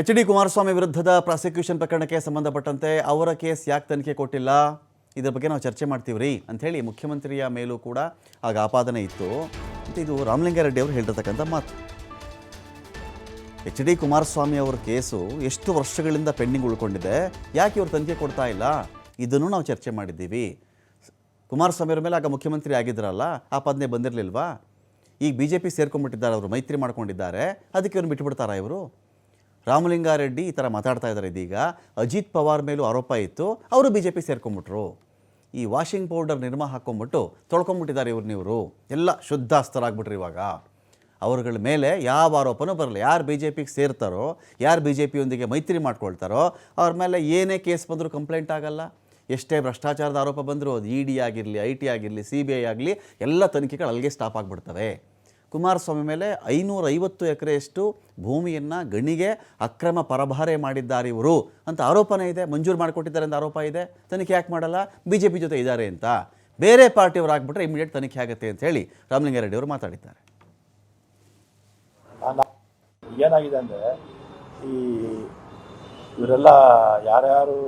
H D Kumaraswamy ವಿರುದ್ಧದ prosecution ಪ್ರಕರಣಕ್ಕೆ ಸಂಬಂಧಪಟ್ಟಂತೆ ಅವರ ಕೇಸ್ ಯಾಕೆ ತನಿಖೆ ಕೊಟ್ಟಿಲ್ಲ? ಇದರ ಬಗ್ಗೆ ನಾವು ಚರ್ಚೆ ಮಾಡ್ತೀವಿ ರೀ ಅಂಥೇಳಿ ಮುಖ್ಯಮಂತ್ರಿಯ ಮೇಲೂ ಕೂಡ ಆಗ ಆಪಾದನೆ ಇತ್ತು. ಮತ್ತು ಇದು ರಾಮಲಿಂಗಾರೆಡ್ಡಿ ಅವರು ಹೇಳಿರ್ತಕ್ಕಂಥ ಮಾತು. ಎಚ್ ಡಿ ಕುಮಾರಸ್ವಾಮಿ ಅವರ ಕೇಸು ಎಷ್ಟು ವರ್ಷಗಳಿಂದ ಪೆಂಡಿಂಗ್ ಉಳ್ಕೊಂಡಿದೆ, ಯಾಕೆ ಇವರು ತನಿಖೆ ಕೊಡ್ತಾ ಇಲ್ಲ? ಇದನ್ನು ನಾವು ಚರ್ಚೆ ಮಾಡಿದ್ದೀವಿ. ಕುಮಾರಸ್ವಾಮಿ ಅವರ ಮೇಲೆ ಆಗ ಮುಖ್ಯಮಂತ್ರಿ ಆಗಿದ್ರಲ್ಲ, ಆಪಾದನೆ ಬಂದಿರಲಿಲ್ವಾ? ಈಗ ಬಿ ಜೆ ಪಿ ಸೇರ್ಕೊಂಡ್ಬಿಟ್ಟಿದ್ದಾರೆ, ಅವರು ಮೈತ್ರಿ ಮಾಡ್ಕೊಂಡಿದ್ದಾರೆ, ಅದಕ್ಕೆ ಇವ್ರನ್ನ ಬಿಟ್ಬಿಡ್ತಾರಾ ಇವರು? ರಾಮಲಿಂಗಾರೆಡ್ಡಿ ಈ ಥರ ಮಾತಾಡ್ತಾ ಇದ್ದಾರೆ ಇದೀಗ. ಅಜಿತ್ ಪವಾರ್ ಮೇಲೂ ಆರೋಪ ಇತ್ತು. ಅವರು ಬಿ ಜೆ ಪಿ ಸೇರ್ಕೊಂಬಿಟ್ರು ಈ ವಾಷಿಂಗ್ ಪೌಡರ್ ನಿರ್ಮ ಹಾಕ್ಕೊಂಬಿಟ್ಟು ತೊಳ್ಕೊಂಬಿಟ್ಟಿದ್ದಾರೆ ಇವ್ರನ್ನ ನೀವು ಎಲ್ಲ ಶುದ್ಧಾಸ್ತರಾಗ್ಬಿಟ್ರು ಇವಾಗ. ಅವರುಗಳ ಮೇಲೆ ಯಾವ ಆರೋಪನೂ ಬರಲ್ಲ. ಯಾರು ಬಿ ಜೆ ಪಿಗೆ ಸೇರ್ತಾರೋ, ಯಾರು ಬಿ ಜೆ ಪಿಯೊಂದಿಗೆ ಮೈತ್ರಿ ಮಾಡ್ಕೊಳ್ತಾರೋ, ಅವ್ರ ಮೇಲೆ ಏನೇ ಕೇಸ್ ಬಂದರೂ ಕಂಪ್ಲೇಂಟ್ ಆಗಲ್ಲ. ಎಷ್ಟೇ ಭ್ರಷ್ಟಾಚಾರದ ಆರೋಪ ಬಂದರೂ ಅದು ಇ ಡಿ ಆಗಿರಲಿ, ಐ ಟಿ ಆಗಿರಲಿ, ಸಿ ಬಿ ಐ ಆಗಲಿ ಎಲ್ಲ ತನಿಖೆಗಳು ಅಲ್ಲಿಗೆ ಸ್ಟಾಪ್ ಆಗಿಬಿಡ್ತವೆ. ಕುಮಾರಸ್ವಾಮಿ ಮೇಲೆ ಐನೂರೈವತ್ತು ಎಕರೆಯಷ್ಟು ಭೂಮಿಯನ್ನು ಗಣಿಗೆ ಅಕ್ರಮ ಪರಭಾರೆ ಮಾಡಿದ್ದಾರೆ ಇವರು ಅಂತ ಆರೋಪನೇ ಇದೆ. ಮಂಜೂರು ಮಾಡಿಕೊಟ್ಟಿದ್ದಾರೆ ಅಂತ ಆರೋಪ ಇದೆ. ತನಿಖೆ ಯಾಕೆ ಮಾಡಲ್ಲ? ಬಿ ಜೆ ಪಿ ಜೊತೆ ಇದ್ದಾರೆ ಅಂತ. ಬೇರೆ ಪಾರ್ಟಿಯವರು ಆಗ್ಬಿಟ್ರೆ ಇಮಿಡಿಯೇಟ್ ತನಿಖೆ ಆಗುತ್ತೆ ಅಂತ ಹೇಳಿ ರಾಮಲಿಂಗಾರೆಡ್ಡಿ ಅವರು ಮಾತಾಡಿದ್ದಾರೆ. ಏನಾಗಿದೆ ಅಂದರೆ ಈ ಇವರೆಲ್ಲ ಯಾರ್ಯಾರು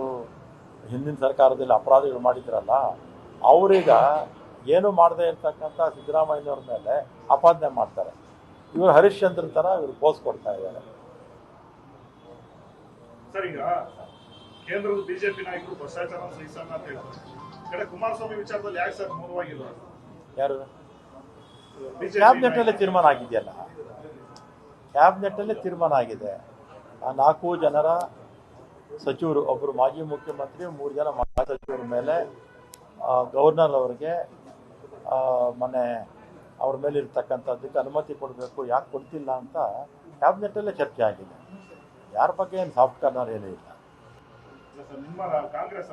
ಹಿಂದಿನ ಸರ್ಕಾರದಲ್ಲಿ ಅಪರಾಧಗಳು ಮಾಡಿದ್ರಲ್ಲ, ಅವರೀಗ ಏನು ಮಾಡದೆ ಇರ್ತಕ್ಕಂಥ ಸಿದ್ದರಾಮಯ್ಯನವ್ರ ಮೇಲೆ ಆಪಾದನೆ ಮಾಡ್ತಾರೆ. ಇವರು ಹರಿಶ್ಚಂದ್ರ ಥರ ಇವರು ಪೋಸ್ ಕೊಡ್ತಾ ಇದ್ದಾರೆ. ಸರ್ ಈಗ ಕೇಂದ್ರದ ಬಿಜೆಪಿ ನಾಯಕರು ಭ್ರಷ್ಟಾಚಾರ ಸಹಿಸಲ್ಲ ಅಂತ ಹೇಳ್ತಾರೆ. ಕಡೆ ಕುಮಾರಸ್ವಾಮಿ ವಿಚಾರದಲ್ಲಿ ಯಾಕೆ ಸರ್ ಮೌನವಾಗಿಲ್ಲ ಯಾರು? ಕ್ಯಾಬಿನೆಟ್ ಕ್ಯಾಬಿನೆಟ್ಟಲ್ಲೇ ತೀರ್ಮಾನ ಆಗಿದೆಯಲ್ಲ? ಕ್ಯಾಬಿನೆಟ್ಟಲ್ಲೇ ತೀರ್ಮಾನ ಆಗಿದೆ. ಆ ನಾಲ್ಕು ಜನರ ಸಚಿವರು ಒಬ್ಬರು ಮಾಜಿ ಮುಖ್ಯಮಂತ್ರಿ ಮೂರು ಜನ ಮಾಜಿ ಸಚಿವರ ಮೇಲೆ ಗವರ್ನರ್ ಅವರಿಗೆ ಆ, ಮೊನ್ನೆ ಅವ್ರ ಮೇಲೆ ಇರ್ತಕ್ಕಂಥದ್ದಕ್ಕೆ ಅನುಮತಿ ಕೊಡಬೇಕು ಯಾಕೆ ಕೊಡ್ತಿಲ್ಲ ಅಂತ ಕ್ಯಾಬಿನೆಟ್ಟಲ್ಲೇ ಚರ್ಚೆ ಆಗಿದೆ. ಯಾರ ಬಗ್ಗೆ ಏನು ಸಾಫ್ಟ್ ಕಾರ್ನರ್ ಏನೂ ಇಲ್ಲ. ನಿಮ್ಮ ಕಾಂಗ್ರೆಸ್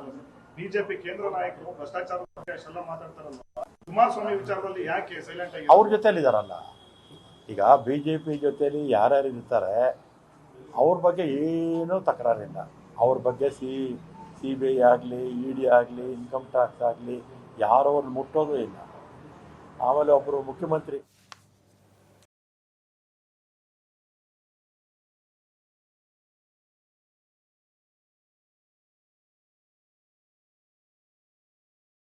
ಬಿಜೆಪಿ ಕೇಂದ್ರ ನಾಯಕರು ಭ್ರಷ್ಟಾಚಾರ ಮಾತಾಡ್ತಾರಲ್ಲ ಕುಮಾರಸ್ವಾಮಿ ವಿಚಾರದಲ್ಲಿ ಯಾಕೆ ಸೈಲೆಂಟ್ ಆಗಿ ಅವ್ರ ಜೊತೆಲಿ ಇದಾರಲ್ಲ ಈಗ ಬಿ ಜೆ ಪಿ ಜೊತೆಲಿ ಯಾರ್ಯಾರು ಇರ್ತಾರೆ ಅವ್ರ ಬಗ್ಗೆ ಏನೂ ತಕರಾರಿಲ್ಲ. ಅವ್ರ ಬಗ್ಗೆ ಸಿ ಸಿ ಬಿ ಐ ಆಗಲಿ ಇ ಡಿ ಆಗಲಿ ಇನ್ಕಮ್ ಟ್ಯಾಕ್ಸ್ ಆಗಲಿ ಯಾರೋ ಅವ್ರನ್ನ ಮುಟ್ಟೋದು ಇಲ್ಲ. ಆಮೇಲೆ ಒಬ್ಬರು ಮುಖ್ಯಮಂತ್ರಿ